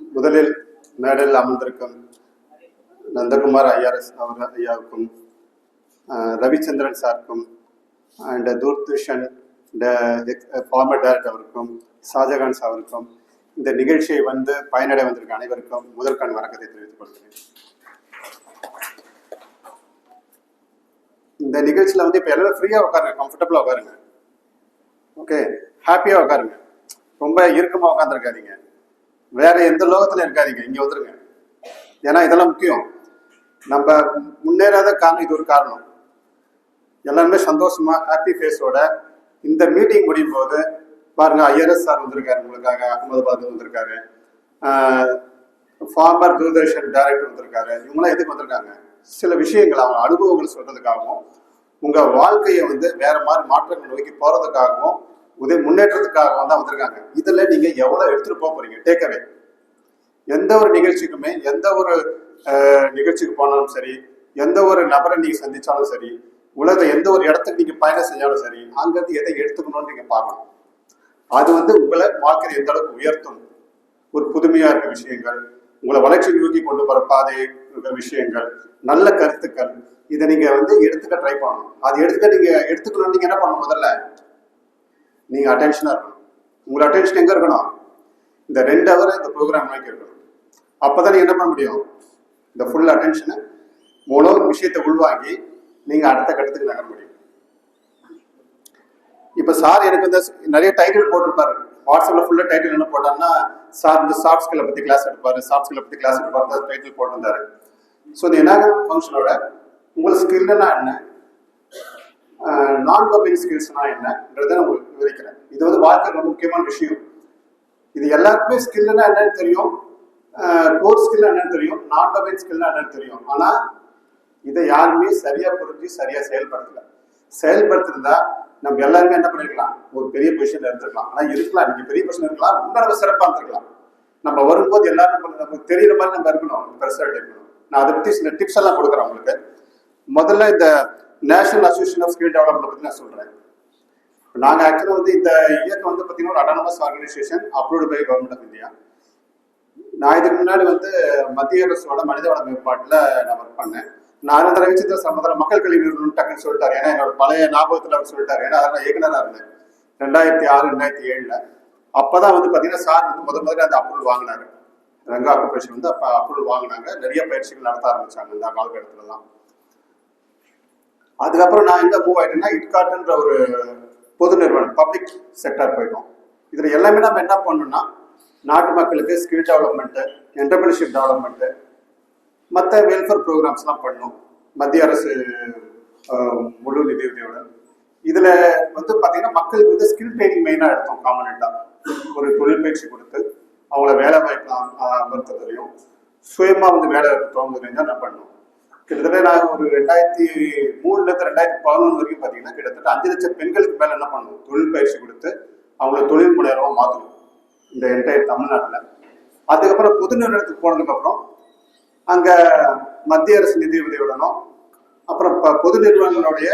முதலில் மேடையில் அமர்ந்திருக்கும் நந்தகுமார் ஐஆர்எஸ் அவர் ஐயாவுக்கும் ரவிச்சந்திரன் சாருக்கும் அண்ட் தூர்தர்ஷன் ஃபார்மர் டேரக்டர் அவருக்கும் ஷாஜகான் அவருக்கும் இந்த நிகழ்ச்சியை வந்து பயனடை வந்திருக்க அனைவருக்கும் முதற்கண் வணக்கத்தை தெரிவித்துக் கொள்கிறேன். இந்த நிகழ்ச்சியில் வந்து இப்போ எல்லாரும் ஃப்ரீயாக உட்காருங்க கம்ஃபர்டபுளாக உட்காருங்க. ஓகே ஹாப்பியாக உட்காருங்க. ரொம்ப இறுக்கமாக உட்காந்துருக்காதீங்க வேற எந்த லோகத்தில் இருக்காதீங்க. இங்கே வந்துருங்க. ஏன்னா இதெல்லாம் முக்கியம். நம்ம முன்னேறாத காரணம் இது ஒரு காரணம். எல்லாருமே சந்தோஷமா ஹாப்பி ஃபேஸோட இந்த மீட்டிங் முடியும் போது பாருங்க ஐஆர்எஸ் சார் வந்திருக்காரு உங்களுக்காக அகமதாபாத் வந்திருக்காரு. ஃபார்மர் தூர்தர்ஷன் டைரக்டர் வந்திருக்காரு. இவங்களாம் எதுக்கு வந்திருக்காங்க? சில விஷயங்கள் அவங்க அனுபவங்கள் சொல்றதுக்காகவும் உங்க வாழ்க்கையை வந்து வேற மாதிரி மாற்றங்கள் நோக்கி போறதுக்காகவும் உதவி முன்னேற்றத்துக்காகவும் தான் வந்திருக்காங்க இதுல நீங்க எவ்வளவு எடுத்துட்டு போக போறீங்க? டேக்அவே எந்த ஒரு நிகழ்ச்சிக்குமே எந்த ஒரு நிகழ்ச்சிக்கு போனாலும் சரி எந்த ஒரு நபரை நீங்க சந்திச்சாலும் சரி உலக எந்த ஒரு இடத்துக்கு நீங்க பயணம் செஞ்சாலும் சரி அங்கிருந்து எதை எடுத்துக்கணும்னு நீங்க பார்க்கணும். அது வந்து உங்களை வாழ்க்கையை எந்த அளவுக்கு உயர்த்தும். ஒரு புதுமையா இருக்க விஷயங்கள் உங்களை வளர்ச்சி நோக்கி கொண்டு போற பாதை விஷயங்கள் நல்ல கருத்துக்கள் இதை நீங்க வந்து எடுத்துக்க ட்ரை பண்ணணும். அது எடுத்துக்க நீங்க எடுத்துக்கணும்னு நீங்க என்ன பண்ணணும் முதல்ல? நீங்கள் அட்டென்ஷனாக இருக்கணும். உங்களோட அட்டென்ஷன் எங்கே இருக்கணும்? இந்த ரெண்டு ஹவர் இந்த ப்ரோக்ராம் நோக்கி இருக்கணும். அப்பதான் நீங்க என்ன பண்ண முடியும்? இந்த ஃபுல் அட்டென்ஷனை மூலம் விஷயத்தை உள்வாங்கி நீங்கள் அடுத்த கட்டத்துக்கு நகர முடியும். இப்போ சார் எனக்கு இந்த நிறைய டைட்டில் போட்டிருப்பாரு. வாட்ஸ்அப்பில் ஃபுல்லாக டைட்டில் என்ன போட்டார்னா சார் இந்த சாஃப்ட் ஸ்கில்லை பற்றி கிளாஸ் எடுப்பார் சாஃப்ட் ஸ்கில்லை பற்றி கிளாஸ் எடுப்பாரு டைட்டில் போட்டிருந்தாரு. ஸோ இந்த என்ன ஃபங்க்ஷனோட உங்கள் ஸ்கில்னா என்ன? நான் பப்ளிக் ஸ்கில்ஸ்னா என்னன்றதை நான் உங்களுக்கு விவரிக்கிறேன். இது வந்து வாழ்க்கையில் ரொம்ப முக்கியமான விஷயம். இது எல்லாருக்குமே ஸ்கில்னா என்னன்னு தெரியும். கோர் ஸ்கில் என்னன்னு தெரியும். நான் பப்ளிக் ஸ்கில்னா என்னன்னு தெரியும். ஆனா இதை யாருமே சரியா புரிஞ்சு சரியா செயல்படுத்தல. செயல்படுத்திருந்தா நம்ம எல்லாருமே என்ன பண்ணிருக்கலாம்? ஒரு பெரிய பொசிஷன்ல இருந்திருக்கலாம். ஆனா இருக்கலாம். நீங்க பெரிய பொசிஷன் இருக்கலாம். இன்னும் சிறப்பா இருந்திருக்கலாம். நம்ம வரும்போது எல்லாரும் நமக்கு தெரியற மாதிரி நம்ம இருக்கணும். பெருசா இருக்கணும் நான் அதை பத்தி சில டிப்ஸ் எல்லாம் கொடுக்குறேன் உங்களுக்கு. முதல்ல இந்த national association of skill development பத்தி நான் சொல்றேன். நாங்க ஆக்சுவலா வந்து இந்த இயக்கம் வந்து பாத்தீங்கன்னா ஒரு autonomous organisation approved by government of India நான் இதுக்கு முன்னாடி வந்து மத்திய அரசோட மனிதவள மேம்பாட்டுல நான் ஒர்க் பண்ணேன். நான் அந்த ரவிச்சந்திர சம்பந்தம் மக்கள் கல்வி நிறுவனம் டக்குன்னு சொல்லிட்டாரு. ஏன்னா என்னோட பழைய ஞாபகத்துல அவர் சொல்லிட்டாரு. ஏன்னா நான் இயக்குனரா இருந்தேன் ரெண்டாயிரத்தி ஆறு ரெண்டாயிரத்தி ஏழுல. அப்பதான் வந்து பாத்தீங்கன்னா சார் வந்து முத முதல்ல அந்த அப்ரூவல் வாங்கினாரு. ரங்கா ஆக்குபேஷன் வந்து அப்ப அப்ரூவல் வாங்கினாங்க. நிறைய பயிற்சிகள் நடத்த ஆரம்பிச்சாங்க இந்த காலகட்டத்துல தான் அதுக்கப்புறம் நான் எங்கே மூவ் ஆயிட்டேன்னா இட்காட்டுன்ற ஒரு பொது நிறுவனம் பப்ளிக் செக்டர் போயிட்டோம். இதில் எல்லாமே நம்ம என்ன பண்ணணும்னா நாட்டு மக்களுக்கு ஸ்கில் டெவலப்மெண்ட்டு என்டர்பிரினர்ஷிப் டெவலப்மெண்ட்டு மற்ற வெல்ஃபேர் ப்ரோக்ராம்ஸ்லாம் பண்ணோம் மத்திய அரசு முழு நிதியுதவியோட இதில் வந்து பார்த்தீங்கன்னா மக்களுக்கு வந்து ஸ்கில் ட்ரைனிங் மெயினாக எடுத்தோம் காமனெண்ட்டாக ஒரு தொழில் பயிற்சி கொடுத்து அவங்கள வேலை வாய்ப்பு அமர்த்ததுலையும் சுயமாக வந்து வேலை தோங்குறதையும் தான் நான் பண்ணோம். கிட்டத்தட்ட நான் ஒரு ரெண்டாயிரத்தி மூணுல இருந்து ரெண்டாயிரத்தி பதினொன்று வரைக்கும் பார்த்தீங்கன்னா கிட்டத்தட்ட அஞ்சு லட்சம் பெண்களுக்கு மேலே என்ன பண்ணணும் தொழில் பயிற்சி கொடுத்து அவங்கள தொழில் முனைவரமா மாற்றணும் இந்த என்டையர் தமிழ்நாட்டில். அதுக்கப்புறம் பொது நிறுவனத்துக்கு போனதுக்கப்புறம் அங்கே மத்திய அரசு நிதி உதவியுடனும் அப்புறம் ப- பொது நிறுவனங்களுடைய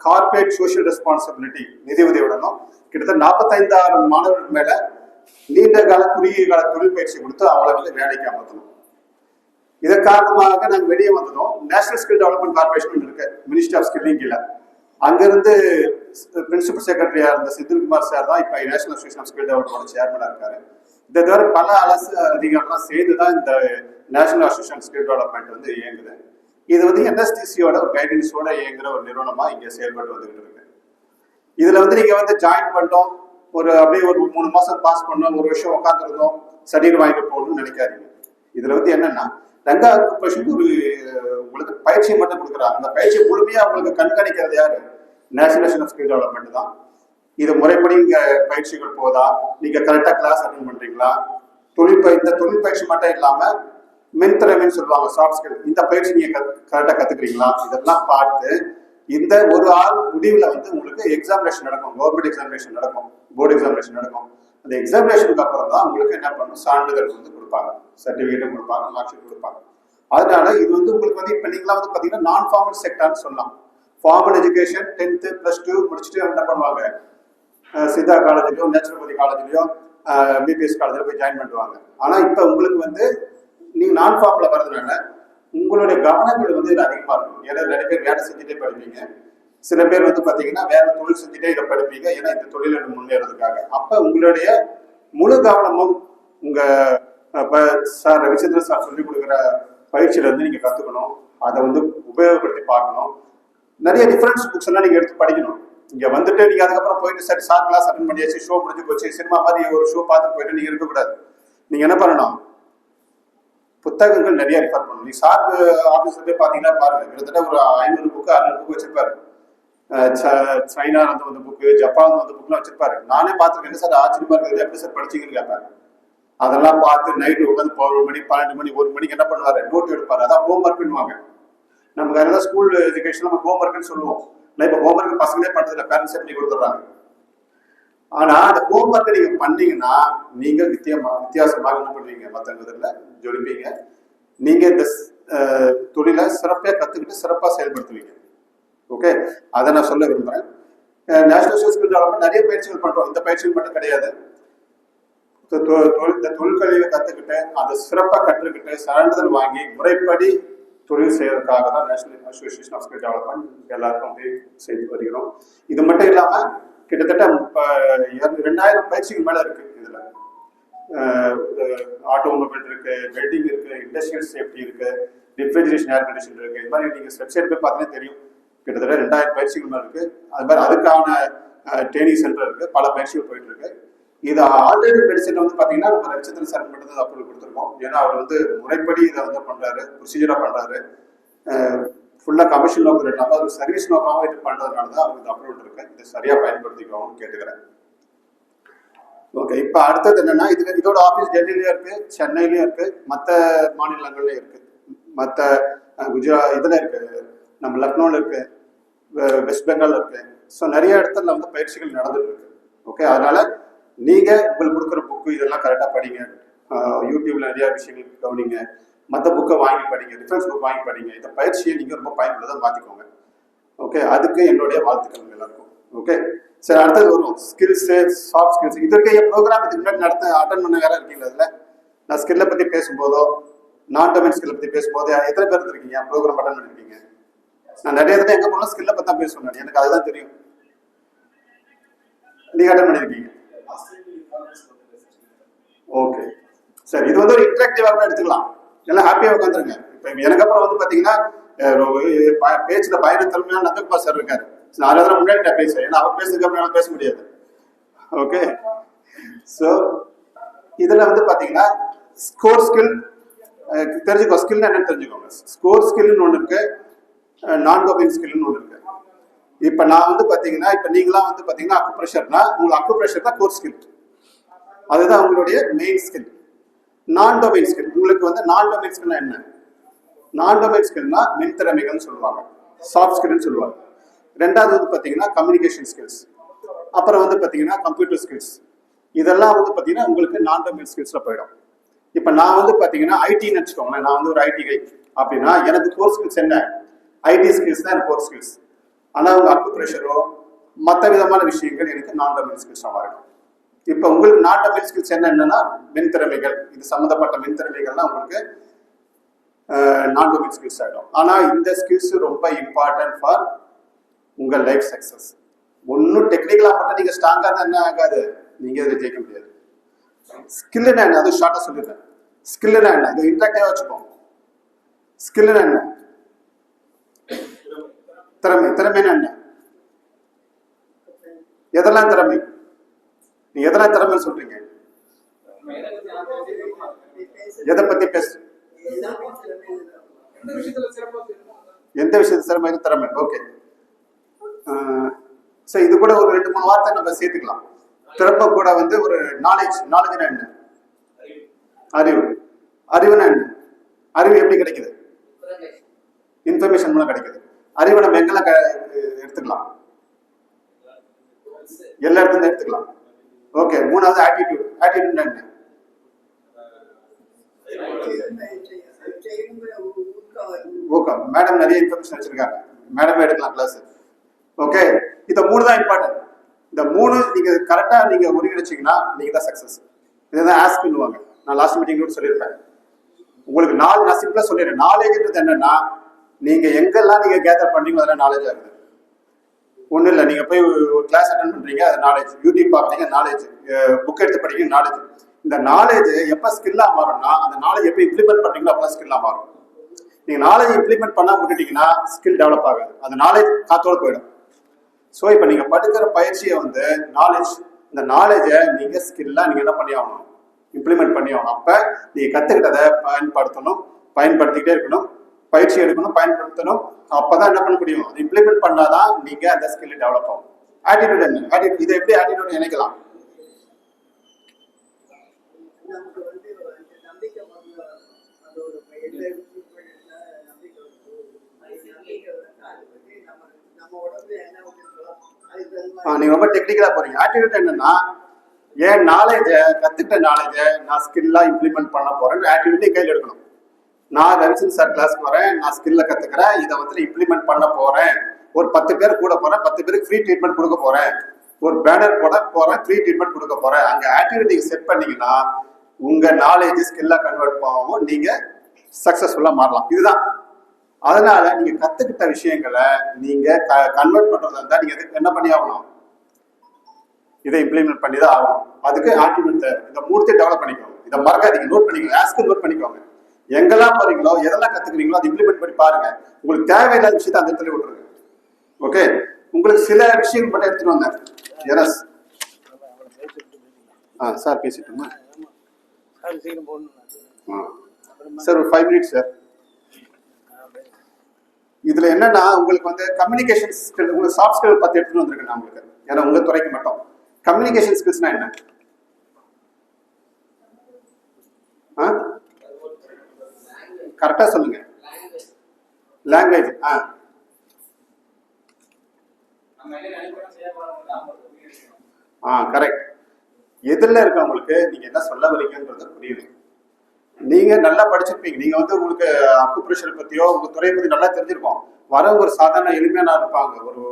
கார்பரேட் சோஷியல் ரெஸ்பான்சிபிலிட்டி நிதி உதவியுடனும் கிட்டத்தட்ட நாற்பத்தைந்தாயிரம் மாணவர்களுக்கு மேலே நீண்ட கால குறுகிய கால தொழில் பயிற்சி கொடுத்து அவங்கள வந்து வேலைக்கு அமர்த்தணும். இதன் காரணமாக நாங்கள் வெளியே வந்துட்டோம். நேஷனல் ஸ்கில் டெவலப்மெண்ட் கார்பரேஷன் இருக்கு. மினிஸ்ட்ரி ஆஃப் ஸ்கில்லிங் கீழே. அங்கிருந்து பிரின்சிபல் செக்ரட்டரியா இருந்த செந்தில்குமார் சார் தான் இப்போ national association of skill development சேர்மனாக இருக்காரு. இதை தவிர பல அரசு அதிகாரம்லாம் சேர்ந்து தான் இந்த நேஷனல் அசோசியேஷன் ஸ்கில் டெவலப்மெண்ட் வந்து இயங்குது. இது வந்து என்எஸ்டிசியோட ஒரு கைடன்ஸோட இயங்குற ஒரு நிறுவனமாக இங்கே செயல்பட்டு வந்துகிட்டு இருக்கு. இதில் வந்து நீங்கள் வந்து ஜாயின் பண்ணோம் ஒரு அப்படியே ஒரு மூணு மாதம் பாஸ் பண்ணோம். ஒரு வருஷம் உட்காந்துருந்தோம் சர்டிஃபிகேட் வாங்கிட்டு போகணும்னு நினைக்காதீங்க. இதில் வந்து என்னன்னா ரெண்டாவது ஆக்குபேஷன் ஒரு உங்களுக்கு பயிற்சியை மட்டும் கொடுக்குறாங்க. அந்த பயிற்சியை முழுமையாக உங்களுக்கு கண்காணிக்கிறது யாரு? நேஷனல் ஆஃப் ஸ்கில் டெவலப்மெண்ட் தான். இது முறைப்படி இங்க பயிற்சிகள் போதா? நீங்க கரெக்டா கிளாஸ் அட்டன் பண்றீங்களா? தொழில் பய- இந்த தொழில் பயிற்சி மட்டும் இல்லாம மென்திறமைன்னு சொல்லுவாங்க சாஃப்ட் ஸ்கில் இந்த பயிற்சி நீங்க கரெக்டா கத்துக்கிறீங்களா? இதெல்லாம் பார்த்து இந்த ஒரு ஆள் முடிவுல வந்து உங்களுக்கு எக்ஸாமினேஷன் நடக்கும். கவர்மெண்ட் எக்ஸாமினேஷன் நடக்கும். போர்டு எக்ஸாமினேஷன் நடக்கும். அந்த எக்ஸாமினேஷனுக்கு அப்புறம் தான் உங்களுக்கு என்ன பண்ணணும் சான்றிதழ் வந்து கொடுப்பாங்க. சர்டிஃபிகேட்டும் கொடுப்பாங்க மார்க் ஷீட் கொடுப்பாங்க. அதனால இது வந்து உங்களுக்கு வந்து இப்போ நீங்களாம் வந்து பார்த்தீங்கன்னா நான் ஃபார்மல் செக்டார்னு சொல்லலாம். Formal education tenth plus two முடிச்சுட்டு என்ன பண்ணுவாங்க? சித்தா காலேஜ்லையோ நேச்சுரோபதி காலேஜ்லையோ பிபிஎஸ் காலேஜில் போய் ஜாயின் பண்ணுவாங்க ஆனால் இப்போ உங்களுக்கு வந்து நீங்கள் நான் ஃபார்மில் வரதுனால உங்களுடைய கவனங்கள் வந்து இதில் அதிகமாக இருக்கும். ஏன்னா நிறைய பேர் வேலை செஞ்சுட்டே படிப்பீங்க. சில பேர் வந்து பார்த்தீங்கன்னா வேற தொழில் செஞ்சுட்டே இதை படிப்பீங்க. ஏன்னா இந்த தொழில முன்னேறதுக்காக. அப்போ உங்களுடைய முழு கவனமும் உங்க அஹ், சார் ரவிச்சந்திரன் சார் சொல்லிக் கொடுக்குற பயிற்சியில இருந்து நீங்க கத்துக்கணும். அதை வந்து உபயோகப்படுத்தி பார்க்கணும். நிறைய டிஃபரன்ஸ் புக்ஸ் எல்லாம் நீங்க எடுத்து படிக்கணும். இங்க வந்துட்டு நீங்க அதுக்கப்புறம் போயிட்டு சரி சார் கிளாஸ் அட்டன் பண்ணியாச்சு ஷோ முடிஞ்சு போச்சு சினிமா மாதிரி ஒரு ஷோ பார்த்துட்டு போயிட்டு நீங்க இருக்கக்கூடாது. நீங்க என்ன பண்ணணும்? புத்தகங்கள் நிறைய ரெஃபர் பண்ணணும். நீ சார் ஆஃபீஸ்ல போய் பார்த்தீங்கன்னா பாருங்க கிட்டத்தட்ட ஒரு ஐநூறு புக்கு அறுநூறு புக்கு வச்சிருப்பாரு. அஹ் ச- வந்த புக்கு ஜப்பான் வந்த புக்லாம் வச்சிருப்பாரு. நானே பார்த்துருக்கேன். சார் ஆச்சரியமா இருக்குது? எப்படி சார் படிச்சீங்கன்னு கேட்பாரு. அதெல்லாம் பார்த்து நைட்டு உட்காந்து பதினொரு மணி பன்னெண்டு மணி ஒரு மணிக்கு என்ன பண்ணுவாரு? நோட் எடுப்பாரு. அதான் ஹோம் நம்ம நமக்கு அதெல்லாம் ஸ்கூல் எஜுகேஷன் நம்ம ஹோம் ஒர்க்னு சொல்லுவோம். இல்லை இப்போ ஹோம் ஒர்க் பசங்களே பண்றதில்ல பேரண்ட்ஸ் பண்ணி கொடுத்துட்றாங்க? ஆனா அந்த ஹோம் ஒர்க்கை நீங்க பண்ணீங்கன்னா நீங்க வித்தியமா வித்தியாசமாக என்ன பண்ணுவீங்க? மற்றவங்க இதில் ஜொலிப்பீங்க. நீங்க இந்த தொழிலை சிறப்பாக கத்துக்கிட்டு சிறப்பா செயல்படுத்துவீங்க. ஓகே அதை நான் சொல்ல விரும்புறேன். நேஷனல் ஸ்கில் டெவலப்மெண்ட் நிறைய பயிற்சிகள் பண்றோம். இந்த பயிற்சிகள் மட்டும் கிடையாது. இந்த தொ- தொழிற்கல்வியை கத்துக்கிட்டு அதை சிறப்பாக கற்றுக்கிட்டு சான்றிதழ் வாங்கி முறைப்படி தொழில் செய்யறதுக்காக தான் national association of skill development எல்லாருக்கும் வந்து செய்து வருகிறோம். இது மட்டும் இல்லாமல் கிட்டத்தட்ட முப்ப- ரெண்டாயிரம் பயிற்சிகள் மேலே இருக்கு இதில். ஆட்டோமொபைல் இருக்கு வெல்டிங் இருக்கு இண்டஸ்ட்ரியல் சேஃப்டி இருக்கு ரெஃப்ரிஜரேஷன் ஏர் கண்டிஷன் இருக்கு. இது மாதிரி நீங்கள் வெப்சைட் போய் பார்த்தீங்கன்னா தெரியும். கிட்டத்தட்ட ரெண்டாயிரம் பயிற்சிகள் மேலே இருக்கு. அது மாதிரி அதுக்கான ட்ரைனிங் சென்டர் இருக்கு. பல பயிற்சிகள் போயிட்டு இருக்கு. இது ஆல்ரெடி மெடிசன் வந்து பாத்தீங்கன்னா நம்ம ரவிச்சந்திரன் சார் மட்டும் அப்ரூவல் கொடுத்துருக்கோம். ஏன்னா அவர் வந்து முறைப்படி இதை வந்து பண்றாரு ப்ரொசீஜரா பண்றாரு. ஃபுல்லா கமர்ஷியல் நோக்கம் இல்லாம அது சர்வீஸ் நோக்கமாக இது பண்றதுனால தான் அவருக்கு அப்ரூவல் இருக்கு இதை சரியா பயன்படுத்திக்கோன்னு கேட்டுக்கிறேன். ஓகே இப்போ அடுத்தது என்னன்னா இது இதோட ஆஃபீஸ் டெல்லியிலயும் இருக்கு சென்னையிலயும் இருக்கு மற்ற மாநிலங்கள்லயும் இருக்கு. மற்ற குஜராத் இதுல இருக்கு நம்ம லக்னோல இருக்கு வெஸ்ட் பெங்கால் இருக்கு. ஸோ நிறைய இடத்துல வந்து பயிற்சிகள் நடந்துட்டு இருக்கு. ஓகே அதனால நீங்க உங்களுக்கு கொடுக்குற புக்கு இதெல்லாம் கரெக்டாக படிங்க. யூடியூப்ல நிறைய விஷயங்கள் கவனிங்க. மற்ற புக்கை வாங்கி படிங்க. டிஃபரன்ஸ் புக் வாங்கி படிங்க. இந்த பயிற்சியை நீங்க ரொம்ப பயனுள்ளதாக மாத்திக்கோங்க. ஓகே அதுக்கு என்னுடைய வாழ்த்துக்கள் எல்லாருக்கும். ஓகே சரி அடுத்தது வரும். ஸ்கில்ஸு சாஃப்ட் ஸ்கில்ஸ் இது இருக்க என் ப்ரோக்ராம் இதுக்கு முன்னாடி நடத்த அட்டன் பண்ண வேற இருக்கீங்களா அதில் நான் ஸ்கில்லை பற்றி பேசும்போதோ நான் டொமைன் ஸ்கில்லை பற்றி பேசும்போது எத்தனை பேர் இருக்கீங்க ப்ரோக்ராம் அட்டன் பண்ணிருக்கீங்க? நான் நிறைய தடவை எங்கே போனாலும் ஸ்கில்லை பற்றி தான் பேசுவேன் எனக்கு அதுதான் தெரியும். நீங்கள் அட்டன் பண்ணியிருக்கீங்க ஓகே சரி இது வந்து ஒரு இன்ட்ராக்டிவா கூட எடுத்துக்கலாம். எல்லாம் ஹாப்பியா உட்காந்துருங்க இப்போ எனக்கு அப்புறம் வந்து பாத்தீங்கன்னா பேச்சில் பேச்சுல பயண திறமையான நந்தகுமார் சார் இருக்காரு. நான் அதில் முன்னாடி நான் பேசுவேன் ஏன்னா அவர் பேசுறதுக்கு அப்புறம் பேச முடியாது. ஓகே ஸோ இதில் வந்து பார்த்தீங்கன்னா ஸ்கோர் ஸ்கில் தெரிஞ்சுக்கோ. ஸ்கில்னு என்னன்னு தெரிஞ்சுக்கோங்க. ஸ்கோர் ஸ்கில்னு ஒன்று இருக்கு. நான் கோபிங் ஸ்கில்னு ஒன்று இப்போ நான் வந்து பாத்தீங்கன்னா இப்போ நீங்களாம் வந்து பாத்தீங்கன்னா அக்கு ப்ரெஷர்னா உங்களுக்கு அக்கு தான் கோர் ஸ்கில் அதுதான் உங்களுடைய மெயின் ஸ்கில் நான் டொமைன் ஸ்கில் உங்களுக்கு வந்து நான் டொமைன் ஸ்கில்னா என்ன? நான் டொமைன் ஸ்கில்னா மின் திறமைகள்னு சொல்லுவாங்க. சாஃப்ட் ஸ்கில்னு சொல்லுவாங்க. ரெண்டாவது வந்து பார்த்தீங்கன்னா கம்யூனிகேஷன் ஸ்கில்ஸ் அப்புறம் வந்து பார்த்தீங்கன்னா கம்ப்யூட்டர் ஸ்கில்ஸ் இதெல்லாம் வந்து பார்த்தீங்கன்னா உங்களுக்கு நான் டொமைன் ஸ்கில்ஸில் போயிடும். இப்போ நான் வந்து பார்த்தீங்கன்னா ஐடின்னு வச்சுக்கோங்களேன். நான் வந்து ஒரு ஐடி கை அப்படின்னா எனக்கு கோர் ஸ்கில்ஸ் என்ன? ஐடி ஸ்கில்ஸ் தான் எனக்கு கோர் ஸ்கில்ஸ் ஆனால் உங்கள் அக்கு ப்ரெஷரோ மற்ற விதமான விஷயங்கள் எனக்கு நான் டொமைன் ஸ்கில்ஸாக மாறிடும் இப்போ உங்களுக்கு நான் டொமைன் ஸ்கில்ஸ் என்ன என்னன்னா மின் திறமைகள் இது சம்மந்தப்பட்ட மின் திறமைகள்லாம் உங்களுக்கு நான் டொமைன் ஸ்கில்ஸ் ஆகிடும் ஆனால் இந்த ஸ்கில்ஸ் ரொம்ப இம்பார்ட்டன்ட் ஃபார் உங்கள் லைஃப் சக்ஸஸ் ஒன்றும் டெக்னிக்கலாக மட்டும் நீங்கள் ஸ்ட்ராங்காக தான் என்ன ஆகாது? நீங்கள் இதில் ஜெயிக்க முடியாது. ஸ்கில்லுனா என்ன? அது ஷார்ட்டாக சொல்லிடுறேன். ஸ்கில்லுனா என்ன? இது இன்ட்ராக்டாக வச்சுக்கோங்க. ஸ்கில்லுனா என்ன? திறமை திறமைன்னா என்ன? எதெல்லாம் திறமை? நீ எதெல்லாம் திறமைன்னு சொல்றீங்க? எதை பத்தி பேச. எந்த விஷயத்துல திறமை திறமை? ஓகே. சரி இது கூட ஒரு ரெண்டு மூணு வார்த்தை நம்ம சேர்த்துக்கலாம். திறப்ப கூட வந்து ஒரு நாலேஜ் நாலேஜ்னா என்ன? அறிவு. அறிவுனா என்ன? அறிவு எப்படி கிடைக்குது? இன்ஃபர்மேஷன் மூலம் கிடைக்குது. அறிவை நம்ம எங்கெல்லாம் க- எடுத்துக்கலாம்? எல்லா இடத்துல எடுத்துக்கலாம். ஓகே மூணாவது ஆட்டிடியூட் ஆட்டிடியூட் என்ன? ஊக்கம். மேடம் நிறைய இன்ஃபர்மேஷன் வச்சிருக்காங்க மேடம் எடுக்கலாம் கிளாஸ் ஓகே இந்த மூணு தான் இம்பார்ட்டன்ட் இந்த மூணு நீங்க கரெக்டா நீங்க ஒருங்கிணைச்சிங்கன்னா நீங்க தான் சக்சஸ் இதுதான் பண்ணுவாங்க. நான் லாஸ்ட் மீட்டிங் கூட சொல்லியிருப்பேன். உங்களுக்கு நாலு நான் சிம்பிளா சொல்லிடுறேன். நாலேஜ்ன்றது என்னன்னா நீங்க எங்கெல்லாம் நீங்க கேதர் பண்றீங்களோ அதெல்லாம் நாலேஜ் ஆகுது ஒன்றும் இல்லை நீங்கள் போய் ஒரு கிளாஸ் அட்டன் பண்ணுறீங்க அது நாலேஜ் யூடியூப் பார்க்குறீங்க நாலேஜ் புக் எடுத்து படிக்கிறீங்க நாலேஜ் இந்த நாலேஜ் எப்போ ஸ்கில்லாக மாறும்னா அந்த நாலேஜ் எப்போ இம்ப்ளிமெண்ட் பண்ணுறீங்களோ அப்போ ஸ்கில்லாக மாறும். நீங்கள் நாலேஜ் இம்ப்ளிமெண்ட் பண்ணாம விட்டுட்டீங்கன்னா ஸ்கில் டெவலப் ஆகாது. அந்த நாலேஜ் காத்தோடு போயிடும். ஸோ இப்போ நீங்கள் படுக்கிற பயிற்சியை வந்து நாலேஜ் இந்த நாலேஜை நீங்கள் ஸ்கில்லாக நீங்கள் என்ன பண்ணி ஆகணும்? இம்ப்ளிமெண்ட் பண்ணி ஆகணும். அப்போ நீங்கள் கற்றுக்கிட்டதை பயன்படுத்தணும் பயன்படுத்திக்கிட்டே இருக்கணும். பயிற்சி எடுக்கணும் பயன்படுத்தணும். அப்பதான் என்ன பண்ண முடியும்? அது இம்ப்ளிமெண்ட் பண்ணாதான் நீங்க அந்த ஸ்கில் டெவலப் ஆகும். ஆட்டிடியூட் என்ன? ஆட்டிடியூட் இதை எப்படி ஆட்டிடியூட் இணைக்கலாம்? நீங்க ரொம்ப டெக்னிக்கலா போறீங்க. ஆட்டிடியூட் என்னன்னா என் நாலேஜை கத்துக்கிட்ட நாலேஜை நான் ஸ்கில்லா இம்ப்ளிமெண்ட் பண்ண போறேன். ஆட்டிடியூட்டே கையில் எடுக்கணும். நான் ரவிசன் சார் கிளாஸ்க்கு வரேன். நான் ஸ்கில்ல கத்துக்கிறேன். இதை வந்து இம்ப்ளிமெண்ட் பண்ண போறேன். ஒரு பத்து பேர் கூட போறேன். பத்து பேருக்கு ஃப்ரீ ட்ரீட்மெண்ட் கொடுக்க போறேன். ஒரு பேனர் போட போறேன். ஃப்ரீ ட்ரீட்மெண்ட் கொடுக்க போறேன். அங்க ஆக்டிவிட்டி செட் பண்ணீங்கன்னா உங்க நாலேஜ் ஸ்கில்லா கன்வெர்ட் ஆகும். நீங்க சக்சஸ்ஃபுல்லா மாறலாம். இதுதான். அதனால நீங்க கத்துக்கிட்ட விஷயங்களை நீங்க கன்வெர்ட் பண்றதா இருந்தா நீங்க அதுக்கு என்ன பண்ணி ஆகணும்? இதை இம்ப்ளிமெண்ட் பண்ணி தான் ஆகணும். அதுக்கு ஆட்டிடியூட் தேவை. இந்த மூர்த்தி டெவலப் பண்ணிக்கோங்க. இதை மறக்காதீங்க. நோட் பண்ணிக்கோங்க. ஆஸ்க்கு நோட் பண்ணிக்கோங்க. எங்கெல்லாம் போறீங்களோ எதெல்லாம் கத்துக்கிறீங்களோ அதை இம்ப்ளிமெண்ட் பண்ணி பாருங்க. உங்களுக்கு தேவையில்லாத விஷயத்தை அந்த இடத்துல விட்டுருங்க. ஓகே உங்களுக்கு சில விஷயங்கள் மட்டும் எடுத்துட்டு வந்தேன் எரஸ் ஆ சார் பேசிட்டுமா? சார் ஆ. சார் ஒரு ஃபைவ் மினிட்ஸ் சார். இதுல என்னன்னா உங்களுக்கு வந்து கம்யூனிகேஷன் ஸ்கில் உங்களுக்கு சாஃப்ட் ஸ்கில் பத்தி எடுத்துட்டு வந்திருக்கேன் நான் உங்களுக்கு. ஏன்னா உங்க துறைக்கு மட்டும். கம்யூனிகேஷன் ஸ்கில்ஸ்னா என்ன? கரெக்டா சொல்லுங்க. லாங்குவேஜ் ஆ. ஆ கரெக்ட் எதிரில் இருக்கவங்களுக்கு நீங்க என்ன சொல்ல வரீங்கன்றது புரியுது. நீங்கள் நல்லா படிச்சிருப்பீங்க. நீங்கள் வந்து உங்களுக்கு அக்குப்ரெஷர் பற்றியோ உங்கள் துறையை பற்றி நல்லா தெரிஞ்சிருக்கோம். வரவங்க ஒரு சாதாரண எளிமையான இருப்பாங்க. ஒரு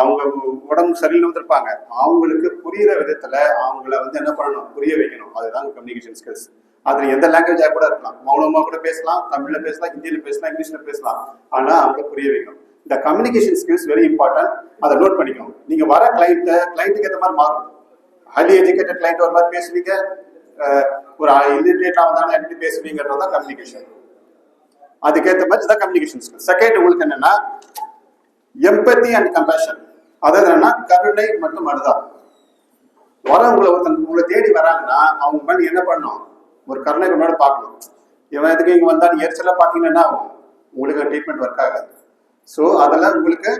அவங்க உடம்பு சரியில்லை வந்திருப்பாங்க அவங்களுக்கு புரியிற விதத்தில் அவங்கள வந்து என்ன பண்ணணும்? புரிய வைக்கணும். அதுதான் கம்யூனிகேஷன் ஸ்கில்ஸ் அதுல எந்த லாங்குவேஜா கூட இருக்கலாம். மௌனமா கூட பேசலாம் தமிழ்ல பேசலாம் ஹிந்தியில பேசலாம் இங்கிலீஷ்ல பேசலாம். ஆனா அவங்கள புரிய வைக்கணும். இந்த கம்யூனிகேஷன் ஸ்கில்ஸ் வெரி இம்பார்ட்டன்ட் அதை நோட் பண்ணிக்கணும் நீங்க வர கிளைண்ட் கிளைண்ட்டுக்கு ஏற்ற மாதிரி மாறும் ஹைலி எஜுகேட்டட் கிளைண்ட் ஒரு மாதிரி பேசுவீங்க. ஒரு இல்லிட்ரேட்டா வந்தாலும் எப்படி பேசுவீங்கன்றது தான் கம்யூனிகேஷன் அதுக்கேற்ற மாதிரி தான் கம்யூனிகேஷன் ஸ்கில் செகண்ட் உங்களுக்கு என்னன்னா எம்பத்தி அண்ட் கம்பேஷன் அதாவது என்னன்னா கருணை மற்றும் அனுதாபம் வரவங்களை ஒருத்தன் உங்களை தேடி வராங்கன்னா அவங்க மேலே என்ன பண்ணணும் ஒரு கருணை கொண்டாட பார்க்கணும். இவன் எதுக்கு இங்கே வந்தால் எரிச்சலாக பார்த்தீங்கன்னா என்ன ஆகும்? உங்களுக்கு ட்ரீட்மெண்ட் ஒர்க் ஆகாது. ஸோ அதெல்லாம் உங்களுக்கு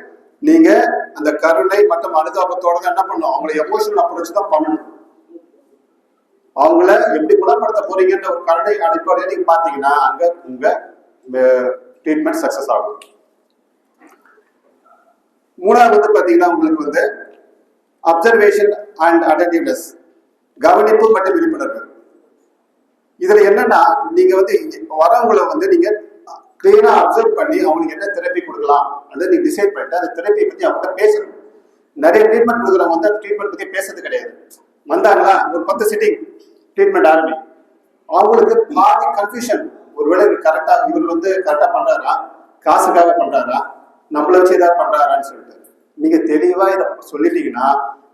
நீங்கள் அந்த கருணை மற்றும் அனுதாபத்தோட தான் என்ன பண்ணணும்? அவங்களை எமோஷனல் அப்ரோச் தான் பண்ணணும். அவங்கள எப்படி குணப்படுத்த போறீங்கன்ற ஒரு கருணை அடிப்படையில் நீங்கள் பார்த்தீங்கன்னா அங்கே உங்கள் ட்ரீட்மெண்ட் சக்ஸஸ் ஆகும். மூணாவது வந்து பார்த்தீங்கன்னா உங்களுக்கு வந்து அப்சர்வேஷன் அண்ட் அட்டன்டிவ்னஸ் கவனிப்பு மற்றும் விழிப்புணர்வு. இதுல என்னன்னா நீங்க வந்து வரவங்களை வந்து நீங்க கிளீனா அப்சர்வ் பண்ணி அவங்களுக்கு என்ன தெரப்பி கொடுக்கலாம் அதை நீங்க டிசைட் பண்ணிட்டு அந்த தெரப்பியை பத்தி அவங்ககிட்ட பேசணும். நிறைய ட்ரீட்மெண்ட் கொடுக்குறவங்க வந்து அந்த ட்ரீட்மெண்ட் பத்தி பேசுறது கிடையாது. வந்தாங்களா ஒரு பத்து சிட்டிங் ட்ரீட்மெண்ட் ஆரம்பி. அவங்களுக்கு பாதி கன்ஃபியூஷன் ஒருவேளை இவர் கரெக்டா இவர் வந்து கரெக்டா பண்றாரா? காசுக்காக பண்றாரா? நம்மள வச்சு ஏதாவது பண்றாரான்னு சொல்லிட்டு. நீங்க தெளிவா இதை சொல்லிட்டீங்கன்னா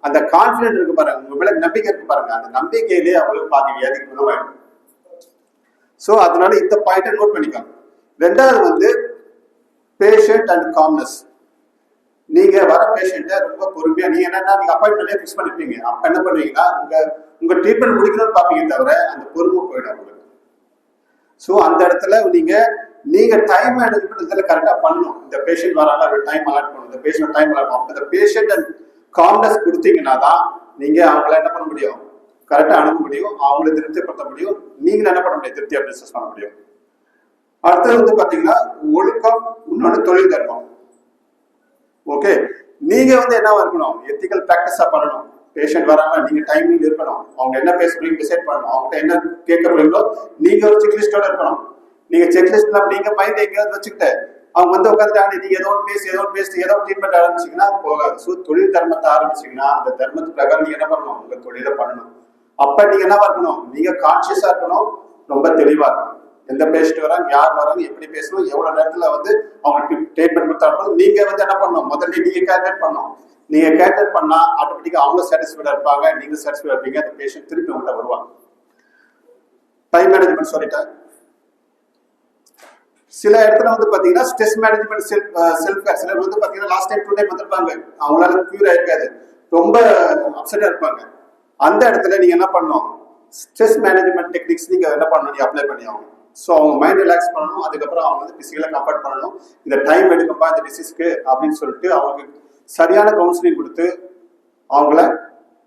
அந்த கான்பிடன்ட் இருக்கு பாருங்க. உங்க மேல நம்பிக்கை இருக்கு பாருங்க. அந்த நம்பிக்கையிலேயே அவங்களுக்கு பாதி வியாதி குணமாயிடும். ஸோ அதனால இந்த பாயிண்ட்டை நோட் பண்ணிக்கோங்க ரெண்டாவது வந்து பேஷண்ட் அண்ட் காம்னஸ் நீங்க வர பேஷண்ட்டை ரொம்ப பொறுமையா நீங்க என்னன்னா நீங்க அப்பாயின்மெண்ட்லேயே ஃபிக்ஸ் பண்ணிருப்பீங்க அப்ப என்ன பண்ணுவீங்கன்னா உங்க உங்க ட்ரீட்மெண்ட் முடிக்கணும்னு பாப்பீங்க தவிர அந்த பொறுமை போயிடும் உங்களுக்கு. ஸோ அந்த இடத்துல நீங்க நீங்க டைம் மேனேஜ்மெண்ட் இதுல கரெக்டா பண்ணணும். இந்த பேஷண்ட் வராங்க அவர் டைம் அலாட் பண்ணணும். இந்த பேஷண்ட் டைம் அலாட் பண்ணணும். இந்த பேஷண்ட் அண்ட் காம்னஸ் கொடுத்தீங்கன்னா தான் நீங்க அவங்கள என்ன பண்ண முடியும்? கரெக்டாக அனுப்ப முடியும் அவங்கள திருப்திப்படுத்த முடியும் நீங்கள் என்ன பண்ண முடியும் திருப்தியாக பிஸ்னஸ் பண்ண முடியும். அடுத்தது வந்து பார்த்தீங்கன்னா ஒழுக்கம் இன்னொன்று தொழில் தர்மம். ஓகே நீங்கள் வந்து என்னவா இருக்கணும்? எத்திக்கல் ப்ராக்டிஸாக பண்ணணும். பேஷண்ட் வராங்க நீங்கள் டைமிங் இருக்கணும். அவங்க என்ன பேச முடியும் டிசைட் பண்ணணும். அவங்ககிட்ட என்ன கேட்க முடியுங்களோ நீங்கள் ஒரு செக்லிஸ்டோட இருக்கணும். நீங்க செக்லிஸ்ட்ல நீங்கள் மைண்ட் எங்கேயாவது வச்சுக்கிட்டு அவங்க வந்து உட்காந்துட்டாங்க நீங்க ஏதோ ஒன்று பேசி ஏதோ ஒன்று பேசி ஏதோ ட்ரீட்மெண்ட் ஆரம்பிச்சீங்கன்னா போகாது. ஸோ தொழில் தர்மத்தை ஆரம்பிச்சிங்கன்னா அந்த தர்மத்து பிரகாரம் நீங்க என்ன பண்ணணும்? உங்க தொழிலை பண்ணணும். அப்ப நீங்க என்னவா இருக்கணும்? நீங்க கான்சியஸா இருக்கணும். ரொம்ப தெளிவா இருக்கணும். எந்த பேஷண்ட் வராங்க யார் வராங்க எப்படி பேசணும் எவ்வளவு நேரத்துல வந்து அவங்களுக்கு ட்ரீட்மெண்ட் கொடுத்தாலும் நீங்க வந்து என்ன பண்ணணும்? முதல்ல நீங்க கேல்குலேட் பண்ணணும். நீங்க கேல்குலேட் பண்ணா ஆட்டோமேட்டிக்கா அவங்க சாட்டிஸ்ஃபைடா இருப்பாங்க நீங்க சாட்டிஸ்ஃபைடா இருப்பீங்க அந்த பேஷண்ட் திருப்பி உங்கள்கிட்ட வருவாங்க. டைம் மேனேஜ்மெண்ட் சொல்லிட்டேன். சில இடத்துல வந்து பாத்தீங்கன்னா stress management self self care சிலர் வந்து பாத்தீங்கன்னா லாஸ்ட் டைம் டூ டைம் வந்திருப்பாங்க. அவங்களால கியூர் ஆயிருக்காது. ரொம்ப அப்செட்டா இருப்பாங்க. அந்த இடத்துல நீங்க என்ன பண்ணணும்? ஸ்ட்ரெஸ் மேனேஜ்மெண்ட் டெக்னிக்ஸ் நீங்க என்ன பண்ணணும்? நீங்க அப்ளை பண்ணி ஆகணும். ஸோ அவங்க மைண்ட் ரிலாக்ஸ் பண்ணணும். அதுக்கப்புறம் அவங்க வந்து பிசிக்கலாக கம்ஃபர்ட் பண்ணணும். இந்த டைம் எடுக்கும்பா இந்த டிசீஸ்க்கு அப்படின்னு சொல்லிட்டு அவங்களுக்கு சரியான கவுன்சிலிங் கொடுத்து அவங்கள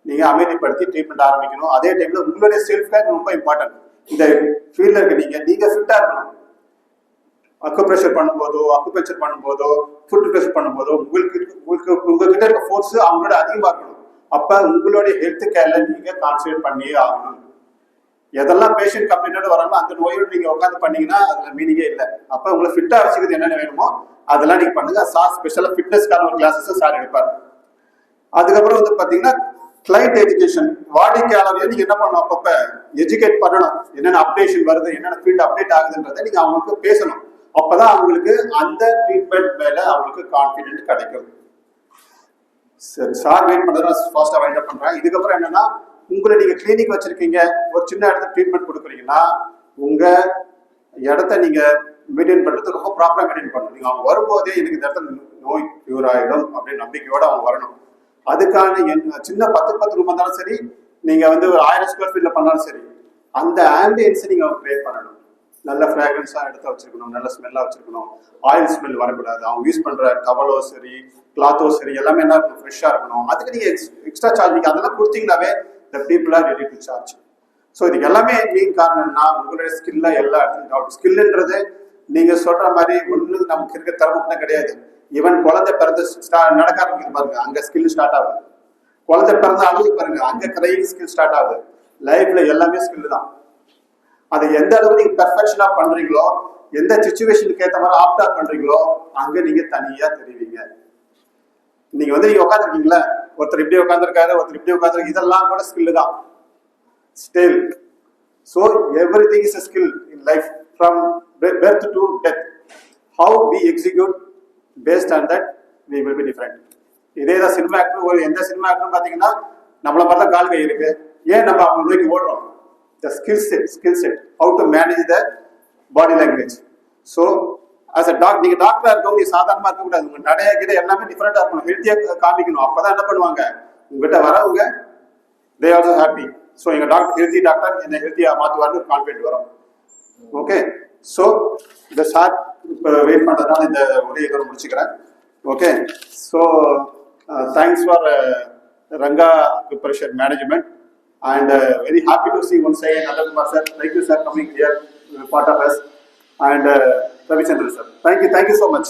நீங்கள் அமைதிப்படுத்தி ட்ரீட்மெண்ட் ஆரம்பிக்கணும். அதே டைமில் உங்களுடைய செல்ஃப் கேர் ரொம்ப இம்பார்ட்டன்ட் இந்த ஃபீல்டில் இருக்க நீங்கள் நீங்கள் ஃபிட்டாக இருக்கணும். அக்குப்ரெஷர் பண்ணும்போதோ அக்குபெக்சர் பண்ணும்போதோ ஃபுட் ப்ரெஷர் பண்ணும்போதோ உங்களுக்கு உங்களுக்கு உங்ககிட்ட இருக்க ஃபோர்ஸ் அவங்களோட அதிகமாக இருக்கணும். அப்ப உங்களுடைய ஹெல்த் கேர்ல நீங்க கான்சன்ட்ரேட் பண்ணியே ஆகணும். எதெல்லாம் பேஷண்ட் கம்ப்ளீட்டோட வராங்களோ அந்த நோயோடு நீங்க உட்காந்து பண்ணீங்கன்னா அதுல மீனிங்கே இல்லை. அப்ப உங்களை ஃபிட்டா வச்சுக்கிறது என்னென்ன வேணுமோ அதெல்லாம் நீங்க பண்ணுங்க. சார் ஸ்பெஷலா ஃபிட்னஸ்க்கான ஒரு கிளாஸஸ் சார் எடுப்பார். அதுக்கப்புறம் வந்து பாத்தீங்கன்னா கிளைண்ட் எஜுகேஷன் வாடிக்கையாளர் நீங்க என்ன பண்ணணும் அப்பப்ப? எஜுகேட் பண்ணணும். என்னென்ன அப்டேஷன் வருது என்னென்ன ஃபீல்ட் அப்டேட் ஆகுதுன்றதை நீங்க அவங்களுக்கு பேசணும். அப்பதான் அவங்களுக்கு அந்த ட்ரீட்மெண்ட் மேல அவங்களுக்கு கான்பிடென்ட் கிடைக்கும். சரி சார் வெயிட் பண்றதுனா ஃபாஸ்ட்டாக வைண்ட் பண்ணுறேன் இதுக்கப்புறம் என்னென்னா உங்களை நீங்கள் கிளினிக் வச்சுருக்கீங்க ஒரு சின்ன இடத்துல ட்ரீட்மெண்ட் கொடுக்குறீங்கன்னா உங்கள் இடத்த நீங்கள் மெயின்டைன் பண்ணுறது ரொம்ப ப்ராப்பராக மெயின்டைன் பண்ணணும். நீங்கள் அவங்க வரும்போதே எனக்கு இந்த இடத்துல நோய் க்யூர் ஆகிடும் அப்படின்னு நம்பிக்கையோடு அவங்க வரணும். அதுக்கான என்- சின்ன பத்து பத்து ரூம் இருந்தாலும் சரி நீங்கள் வந்து ஒரு ஆயிரம் ஸ்கொயர் ஃபீட்டில் பண்ணாலும் சரி அந்த ஆம்பியன்ஸை நீங்கள் கிரியேட் பண்ணணும். நல்ல ஃப்ராக்ரன்ஸாக எடுத்து வச்சிருக்கணும் நல்ல ஸ்மெல்லாக வச்சிருக்கணும். ஆயில் ஸ்மெல் வரக்கூடாது. அவங்க யூஸ் பண்ணுற டவலோ சரி கிளாத்தோ சரி எல்லாமே என்ன ஃப்ரெஷ்ஷாக இருக்கணும். அதுக்கு நீங்க எக்ஸ்ட்ரா சார்ஜ் நீங்கள் அதெல்லாம் கொடுத்தீங்கனாவே the people are ready to charge so இதுக்கு எல்லாமே மெயின் காரணம்னா உங்களுடைய ஸ்கில்ல எல்லா இடத்துலையும் டவுட் ஸ்கில்ன்றது நீங்கள் சொல்கிற மாதிரி ஒன்று நமக்கு இருக்க திறமை கிடையாது. ஈவன் குழந்தை பிறந்து நடக்க ஆரம்பிக்குது பாருங்க அங்கே ஸ்கில் ஸ்டார்ட் ஆகுது. குழந்தை பிறந்த அழுது பாருங்க அங்கே கிரையிங் ஸ்கில் ஸ்டார்ட் ஆகுது. லைஃப்ல எல்லாமே ஸ்கில் தான். அதை எந்த அளவு நீங்க பெர்ஃபெக்ஷனா பண்றீங்களோ எந்த சுச்சுவேஷனுக்கு ஏத்த மாதிரி ஆப்டா பண்றீங்களோ அங்க நீங்க தனியா தெரிவிங்க. நீங்க வந்து நீங்க உட்காந்துருக்கீங்களா ஒருத்தர் இப்படி உட்காந்துருக்காரு ஒருத்தர் இப்படி உட்காந்துருக்கு இதெல்லாம் கூட ஸ்கில் தான். Still so everything is a skill in life from birth to death how be execute based on that we will be different இதே தான் சினிமா ஆக்டர் ஒரு எந்த சினிமா ஆக்டர் பார்த்தீங்கன்னா நம்மள மாதிரி தான் கால் கை இருக்கு. ஏன் நம்ம அவங்க நோக்கி ஓடுறோம்? The skill set, skill set, how to manage the body language so as a doc நீங்க டாக்டரா இருக்கவங்க நீங்க சாதாரணமா இருக்கக்கூடாது. உங்க நடைய கிட்ட எல்லாமே டிஃபரெண்டா இருக்கணும். ஹெல்த்தியா காமிக்கணும். அப்பதான் என்ன பண்ணுவாங்க? உங்ககிட்ட வரவங்க தே ஆல்சோ ஹாப்பி ஸோ எங்க டாக்டர் ஹெல்த்தி டாக்டர் என்ன ஹெல்த்தியா மாத்துவார்னு கான்ஃபிடென்ட் வரும். ஓகே ஸோ இந்த ஷார்ட் இப்போ வெயிட் பண்ணுறதுனால இந்த உரையை இதோட முடிச்சுக்கிறேன். Okay so thanks for Ranga preparation management And uh, very happy to see once again Anandakumar sir. Thank you sir coming here, uh, part of us. And uh, Ravichandra sir. Thank you, thank you so much.